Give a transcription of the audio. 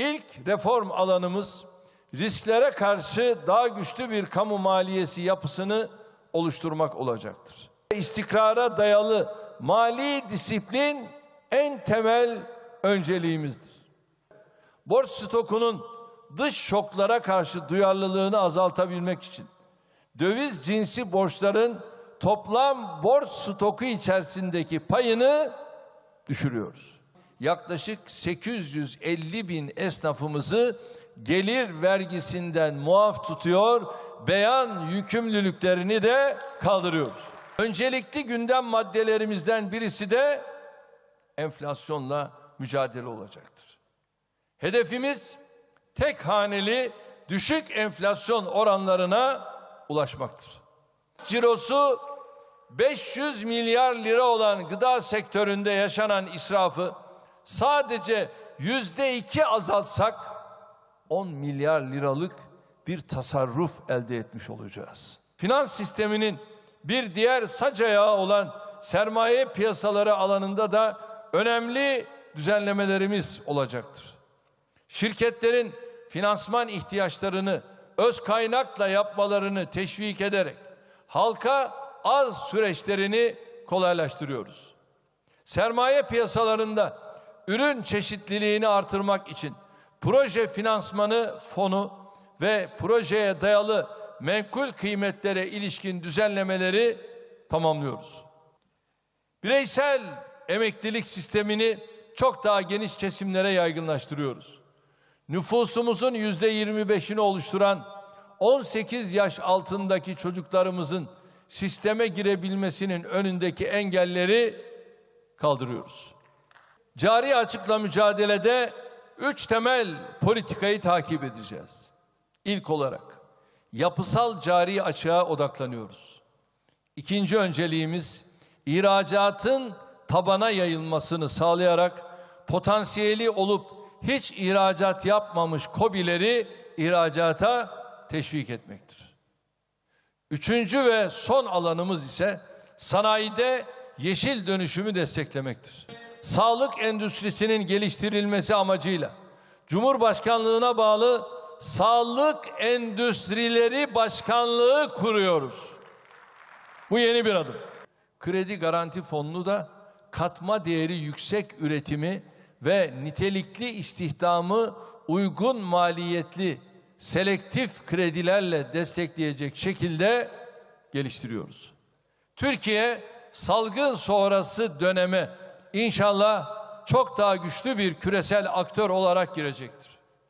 İlk reform alanımız risklere karşı daha güçlü bir kamu maliyesi yapısını oluşturmak olacaktır. İstikrara dayalı mali disiplin en temel önceliğimizdir. Borç stokunun dış şoklara karşı duyarlılığını azaltabilmek için döviz cinsi borçların toplam borç stoku içerisindeki payını düşürüyoruz. Yaklaşık 850 bin esnafımızı gelir vergisinden muaf tutuyor, beyan yükümlülüklerini de kaldırıyoruz. Öncelikli gündem maddelerimizden birisi de enflasyonla mücadele olacaktır. Hedefimiz tek haneli düşük enflasyon oranlarına ulaşmaktır. Cirosu 500 milyar lira olan gıda sektöründe yaşanan israfı sadece yüzde iki azaltsak 10 milyar liralık bir tasarruf elde etmiş olacağız. Finans sisteminin bir diğer sac ayağı olan sermaye piyasaları alanında da önemli düzenlemelerimiz olacaktır. Şirketlerin finansman ihtiyaçlarını öz kaynakla yapmalarını teşvik ederek halka arz süreçlerini kolaylaştırıyoruz. Sermaye piyasalarında ürün çeşitliliğini artırmak için proje finansmanı fonu ve projeye dayalı menkul kıymetlere ilişkin düzenlemeleri tamamlıyoruz. Bireysel emeklilik sistemini çok daha geniş kesimlere yaygınlaştırıyoruz. Nüfusumuzun yüzde 25'ini oluşturan 18 yaş altındaki çocuklarımızın sisteme girebilmesinin önündeki engelleri kaldırıyoruz. Cari açıkla mücadelede üç temel politikayı takip edeceğiz. İlk olarak yapısal cari açığa odaklanıyoruz. İkinci önceliğimiz ihracatın tabana yayılmasını sağlayarak potansiyeli olup hiç ihracat yapmamış KOBİ'leri ihracata teşvik etmektir. Üçüncü ve son alanımız ise sanayide yeşil dönüşümü desteklemektir. Sağlık endüstrisinin geliştirilmesi amacıyla Cumhurbaşkanlığına bağlı Sağlık Endüstrileri Başkanlığı kuruyoruz. Bu yeni bir adım. Kredi Garanti Fonu'nu da katma değeri yüksek üretimi ve nitelikli istihdamı uygun maliyetli selektif kredilerle destekleyecek şekilde geliştiriyoruz. Türkiye salgın sonrası döneme inşallah çok daha güçlü bir küresel aktör olarak girecektir.